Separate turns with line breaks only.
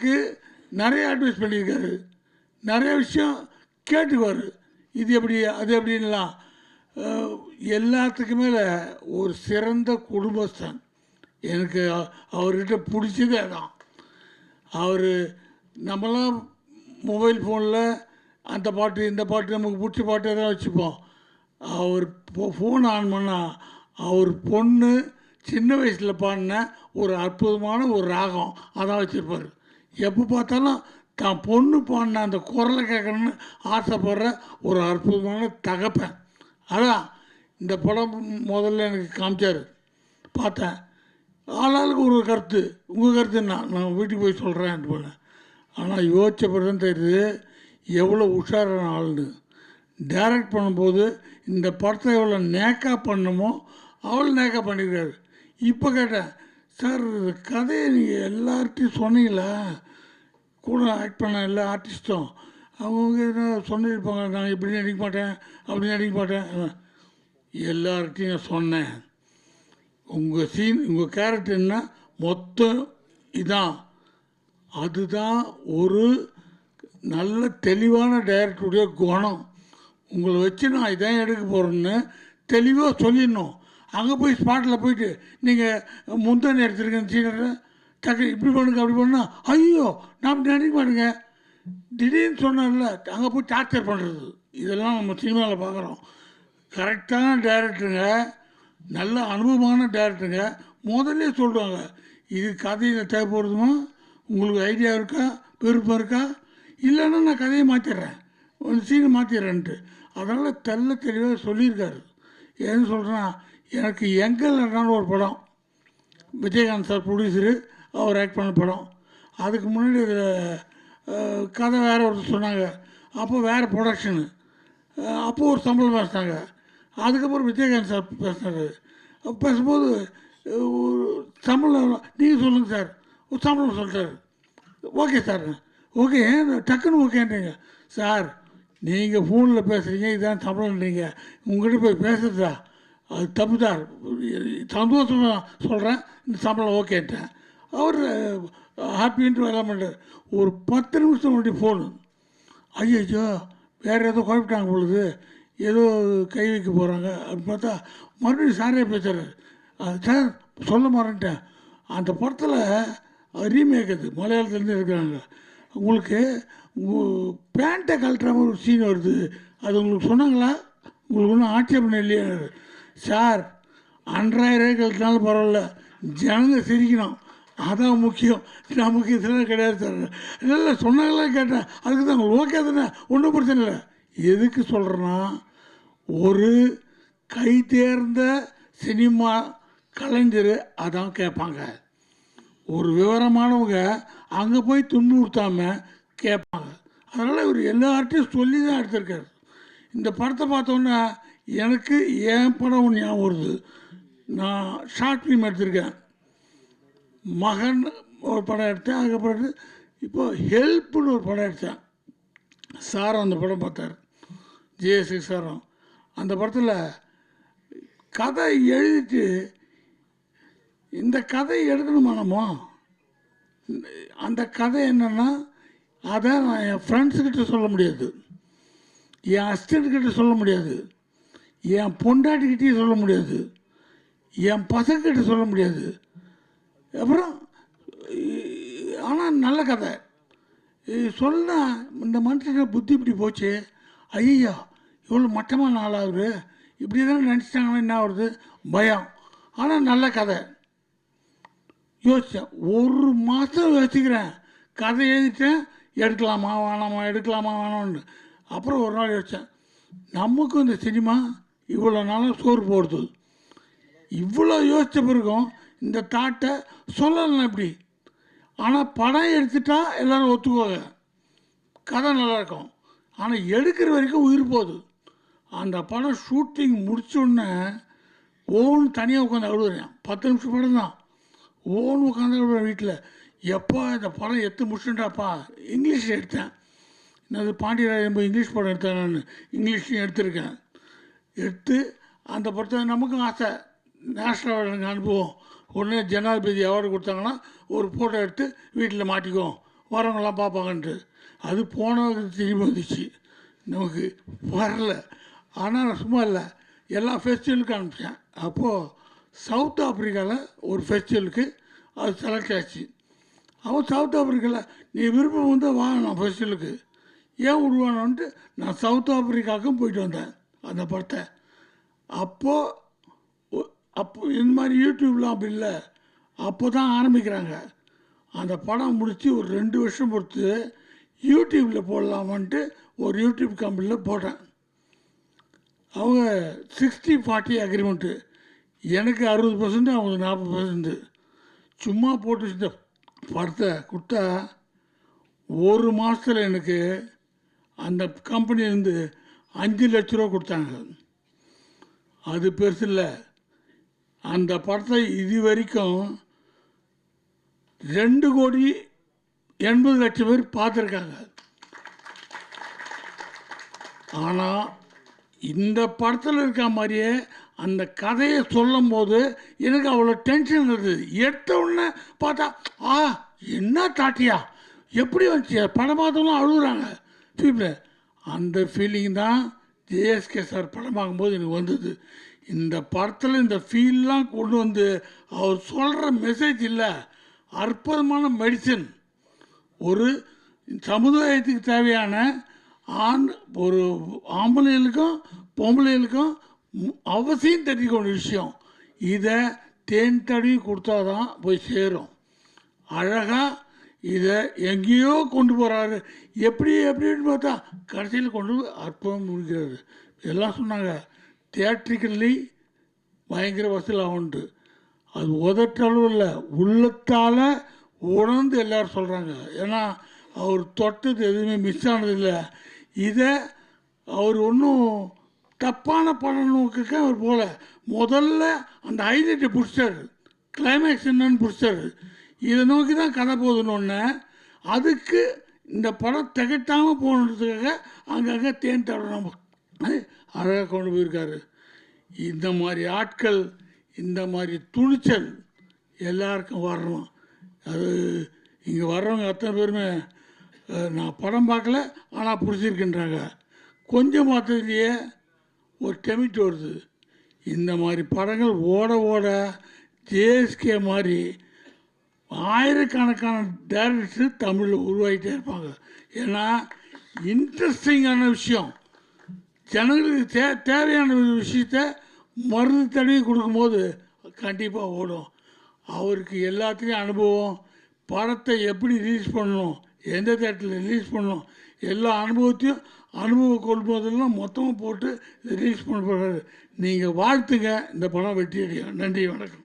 எனக்கு நிறைய அட்வைஸ் பண்ணியிருக்காரு. நிறைய விஷயம் கேட்டுக்குவார். இது எப்படி அது எப்படின்லாம் எல்லாத்துக்கு மேலே ஒரு சிறந்த குடும்பஸ்தான். எனக்கு அவர்கிட்ட பிடிச்சதே அதான். அவர் நம்மளாம் மொபைல் ஃபோனில் அந்த பாட்டு இந்த பாட்டு நமக்கு பிடிச்ச பாட்டு எதாவது வச்சுப்போம். அவர் ஃபோன் ஆன் பண்ணால் அவர் பொண்ணு சின்ன வயசில் பாடின ஒரு அற்புதமான ஒரு ராகம் அதான் வச்சுருப்பார். எப்போ பார்த்தாலும் தான் பொண்ணு பாடின அந்த குரலை கேட்கணும்னு ஆசைப்படுற ஒரு அற்புதமான தகப்பேன். அதான் இந்த படம் முதல்ல எனக்கு காமிச்சார். பார்த்தேன். ஆளாளுக்கு ஒரு கருத்து. உங்கள் கருத்து என்ன? நான் வீட்டுக்கு போய் சொல்கிறேன் போனேன் ஆனால் யோசிச்ச பிறகு தெரியுது எவ்வளோ உஷாரான ஆள்னு டைரக்ட் பண்ணும்போது இந்த படத்தை எவ்வளோ நேக்காக பண்ணணுமோ அவ்வளோ நேக்காக பண்ணிக்கிறாரு. இப்போ கேட்டேன் சார் கதையை நீங்கள் எல்லார்ட்டையும் சொன்னீங்களா? கூட ஆக்ட் பண்ண எல்லா ஆர்டிஸ்ட்டும் அவங்க சொன்னிருப்பாங்க சொல்லியிருப்பாங்க நான் இப்படி நடிக்க மாட்டேன் அப்படி நடிக்க மாட்டேன். எல்லார்ட்டையும் நான் சொன்னேன். உங்கள் சீன் உங்கள் கேரக்டர் என்ன மொத்தம் இதான். அதுதான் ஒரு நல்ல தெளிவான டைரக்டருடைய குணம். உங்களை வச்சு நான் இதான் எடுக்க போகிறேன்னு தெளிவாக சொல்லிடணும். அங்கே போய் ஸ்பாட்டில் போயிட்டு நீங்கள் முந்தானி எடுத்துருக்கேன் சீனரை டக்கு இப்படி பண்ணுங்க அப்படி பண்ணால் ஐயோ நான் நினைக்க மாட்டேங்க. திடீர்னு சொன்னார்ல அங்கே போய் டார்ச்சர் பண்ணுறது இதெல்லாம் நம்ம சினிமாவில் பார்க்குறோம் கரெக்டான டேரக்டருங்க நல்ல அனுபவமான டேரக்டருங்க முதல்ல சொல்லுவாங்க இது கதையில் தேவைப்படுதுமா? உங்களுக்கு ஐடியா இருக்கா? விருப்பம் இருக்கா? இல்லைன்னா நான் கதையை மாற்றிடுறேன் ஒரு சீனை மாற்றிடுறேன்ட்டு அதனால் தெல்ல தெளிவாக சொல்லியிருக்காரு. ஏன்னு சொல்கிறேன்னா எனக்கு எங்கல்னாலும் ஒரு படம். விஜயகாந்த் சார் ப்ரொடியூசரு அவர் ஆக்ட் பண்ண படம். அதுக்கு முன்னாடி இதில் கதை வேறு ஒருத்தர் சொன்னாங்க. அப்போ வேறு ப்ரொடக்ஷனு அப்போது ஒரு சம்பளம் பேசினாங்க. அதுக்கப்புறம் விஜயகாந்த் சார் பேசினாரு. பேசும்போது ஒரு சம்பளம் நீங்கள் சொல்லுங்கள் சார். ஒரு சம்பளம் சொல்லிட்டாரு. Okay sir. ஓகே டக்குன்னு ஓகேன்றீங்க சார் நீங்கள் ஃபோனில் பேசுகிறீங்க இதான் சம்பளம்ன்றீங்க உங்கள்கிட்ட போய் பேசுறதா அது தப்பு சார் சந்தோஷமாக சொல்கிறேன் இந்த சம்பளம் ஓகேன்ட்டேன் அவர் ஹாப்பின்ட்டு எல்லாம் பண்ணுறார் ஒரு பத்து நிமிஷம் முன்னாடி ஃபோனு ஐயோ வேறு ஏதோ குழப்பிட்டாங்க பொழுது ஏதோ கை வைக்க போகிறாங்க அப்படின்னு பார்த்தா மறுபடியும் சாரே பேசுகிறார் சார் சொல்ல மாறேன்ட்டேன் அந்த படத்தில் ரீமேக் அது. மலையாளத்துலேருந்து இருக்கிறாங்க உங்களுக்கு பேண்ட்டை கழட்டுற மாதிரி ஒரு சீன் வருது. அது உங்களுக்கு சொன்னாங்களா? உங்களுக்கு ஒன்றும் ஆட்சேபணம் இல்லையா? சார் அன்றாயிரம் கழிச்சினாலும் பரவாயில்ல. ஜனங்க சிரிக்கணும். அதான் முக்கியம். நமக்கு இதெல்லாம் கிடையாது சார். இல்லை இல்லை சொன்னாங்களா கேட்டேன். அதுக்கு தான் ஓகே தானே? ஒன்றும் பிரச்சனை இல்லை. எதுக்கு சொல்கிறேன்னா ஒரு கை தேர்ந்த சினிமா கலைஞர் அதான் கேட்பாங்க. ஒரு விவரமானவங்க அங்கே போய் துன்புறுத்தாமல் கேட்பாங்க. அதனால் இவர் எல்லார்ட்டையும் சொல்லி தான் எடுத்திருக்காரு. இந்த படத்தை பார்த்தோன்னே எனக்கு என் படம் ஒன்று ஞாபகம் வருது. நான் ஷார்ட் ஃபிலிம் எடுத்திருக்கேன். மகன் ஒரு படம் எடுத்தேன். அதுக்கப்புறம் இப்போ ஹெல்ப்னு ஒரு படம் எடுத்தேன். சாரம் அந்த படம் பார்த்தார். ஜிஎஸ்சி சாரம் அந்த படத்தில் கதை எழுதிட்டு இந்த கதை எழுதணுமா நம்ம? அந்த கதை என்னென்னா அதை நான் என் ஃப்ரெண்ட்ஸுக்கிட்ட சொல்ல முடியாது. என் அசிஸ்டன்ட் கிட்ட சொல்ல முடியாது. என் பொண்டாட்டிக்கிட்டே சொல்ல முடியாது. என் பசங்கிட்ட சொல்ல முடியாது. அப்புறம் ஆனால் நல்ல கதை. சொன்னால் இந்த மனுஷன புத்தி இப்படி போச்சு? ஐயோ இவ்வளோ மட்டமான நாளாகுது. இப்படி தானே நினச்சிட்டாங்கன்னா என்ன ஆகுது பயம். ஆனால் நல்ல கதை. யோசித்தேன் ஒரு மாதம் யோசிக்கிறேன். கதை எழுதிட்டேன் எடுக்கலாமா வேணாமா எடுக்கலாமா வேணாம்னு அப்புறம் ஒரு நாள் யோசித்தேன் நமக்கும் இந்த சினிமா இவ்வளோ நாளாக சோறு போடுது. இவ்வளோ யோசித்த பிறகும் இந்த தாட்டை சொல்லலாம் எப்படி? ஆனால் படம் எடுத்துட்டா எல்லோரும் ஒத்துக்குவாங்க. கதை நல்லாயிருக்கும் ஆனால் எடுக்கிற வரைக்கும் உயிர் போகுது. அந்த படம் ஷூட்டிங் முடிச்சோடனே ஓன் தனியாக உட்காந்து அழுகுறேன் பத்து நிமிஷம் படம் தான். ஓன் உட்காந்து அழுகுறேன் வீட்டில். எப்போ இந்த படம் எடுத்து முடிச்சுட்டாப்பா? இங்கிலீஷில் எடுத்தேன். என்னது பாண்டியராஜன் போய் இங்கிலீஷ் படம் எடுத்தேன் நான் இங்கிலீஷ்லையும் எடுத்திருக்கேன். எடுத்து அந்த படத்தை நமக்கும் ஆசை. நேஷ்னல் அவார்டு அனுப்புவோம். உடனே ஜனாதிபதி அவார்டு கொடுத்தாங்கன்னா ஒரு ஃபோட்டோ எடுத்து வீட்டில் மாட்டிக்குவோம். வரவங்களாம் பார்ப்பாங்கன்ட்டு. அது போனவங்க திரும்பி வந்துச்சு. நமக்கு வரல. ஆனால் நான் சும்மா இல்லை. எல்லா ஃபெஸ்டிவலுக்கும் அனுப்பிச்சேன். அப்போது சவுத் ஆப்பிரிக்காவில் ஒரு ஃபெஸ்டிவலுக்கு அது செலக்ட் ஆச்சு. அவன் சவுத் ஆப்பிரிக்காவில் நீ விருப்பம் வந்து வா நான் ஃபெஸ்டிவலுக்கு ஏன் விடுவானோன்ட்டு நான் சவுத் ஆப்ரிக்காவுக்கும் போயிட்டு வந்தேன். அந்த படத்தை. அப்போது அப்போ இந்த மாதிரி யூடியூப்லாம் அப்படி இல்லை. அப்போ தான் ஆரம்பிக்கிறாங்க. அந்த படம் முடித்து ஒரு ரெண்டு வருஷம் பொறுத்து யூடியூப்பில் போடலாமான்ட்டு ஒரு யூடியூப் கம்பெனியில் போட்டேன். அவங்க சிக்ஸ்டி ஃபார்ட்டி அக்ரிமெண்ட்டு எனக்கு அறுபது பர்சன்ட் அவங்க நாற்பது பர்சன்ட்டு சும்மா போட்டு வச்சிருந்த படத்தை கொடுத்தா ஒரு மாதத்தில் எனக்கு அந்த கம்பெனிலேருந்து அஞ்சு லட்ச ரூபா கொடுத்தாங்க. அது பெருசு இல்லை. அந்த படத்தை இது வரைக்கும் ரெண்டு கோடி எண்பது லட்சம் பேர் பார்த்துருக்காங்க. ஆனால் இந்த படத்தில் இருக்க மாதிரியே அந்த கதையை சொல்லும் போது எனக்கு அவ்வளோ டென்ஷன் இருந்தது. எடுத்த உடனே பார்த்தா ஆ என்ன தாட்டியா? எப்படி வந்துச்சு? படம் பார்த்தவங்களும் அழுகுறாங்க ஃபீல் அந்த ஃபீலிங் தான் ஜேஎஸ்கே சார் படமாகும்போது எனக்கு வந்தது. இந்த படத்தில் இந்த ஃபீல்லாம் கொண்டு வந்து அவர் சொல்கிற மெசேஜ் இல்லை. அற்புதமான மெடிசன் ஒரு சமுதாயத்துக்கு தேவையான ஆண் ஒரு ஆம்பளைகளுக்கும் பொம்பளைகளுக்கும் அவசியம் தெரிஞ்சுக்க விஷயம். இதை தேன் தடவி கொடுத்தாதான் போய் சேரும். அழகாக இதை எங்கேயோ கொண்டு போகிறாரு எப்படி எப்படின்னு பார்த்தா கடைசியில் கொண்டு அற்புதம் முடிக்கிறது. எல்லாம் சொன்னாங்க தியேட்ரிக்கல்லி பயங்கர வசூல் ஆகுன்ட்டு அது உதட்டளவு இல்லை உள்ளத்தால் உணர்ந்து எல்லாரும் சொல்கிறாங்க ஏன்னா அவர் தொட்டது எதுவுமே மிஸ் ஆனதில்லை இதை அவர் ஒன்றும் தப்பான படம் நோக்குக்கு அவர் போகல முதல்ல அந்த ஹைலைட்டை பிடிச்சாரு. கிளைமேக்ஸ் என்னன்னு பிடிச்சாரு. இதை நோக்கி தான் கதை போதுன்னு அதுக்கு இந்த படம் திகட்டாமல் போனதுக்காக அங்கங்கே தேன் தடணும் அழகாக கொண்டு போயிருக்காரு. இந்த மாதிரி ஆட்கள் இந்த மாதிரி துணிச்சல் எல்லாருக்கும் வரணும். அது இங்கே வர்றவங்க அத்தனை பேருமே நான் படம் பார்க்கல ஆனால் பிடிச்சிருக்கின்றாங்க. கொஞ்சம் பார்த்ததுலேயே ஒரு டெமிட் வருது. இந்த மாதிரி படங்கள் ஓட ஓட ஜேஎஸ்கே மாதிரி ஆயிரக்கணக்கான டேரக்டர் தமிழில் உருவாகிட்டே இருப்பாங்க. ஏன்னா இன்ட்ரெஸ்டிங்கான விஷயம். ஜனங்களுக்கு தே தேவையான விஷயத்த மருந்து தடவி கொடுக்கும்போது கண்டிப்பாக ஓடும். அவருக்கு எல்லாத்துலேயும் அனுபவம். படத்தை எப்படி ரிலீஸ் பண்ணணும்? எந்த தேட்டரில் ரிலீஸ் பண்ணணும்? எல்லா அனுபவத்தையும் அனுபவ கொள்போதெல்லாம் மொத்தமாக போட்டு ரிலீஸ் பண்ண போகிறாரு நீங்கள் வாழ்த்துங்க. இந்த படம் வெற்றி அடையும் நன்றி வணக்கம்.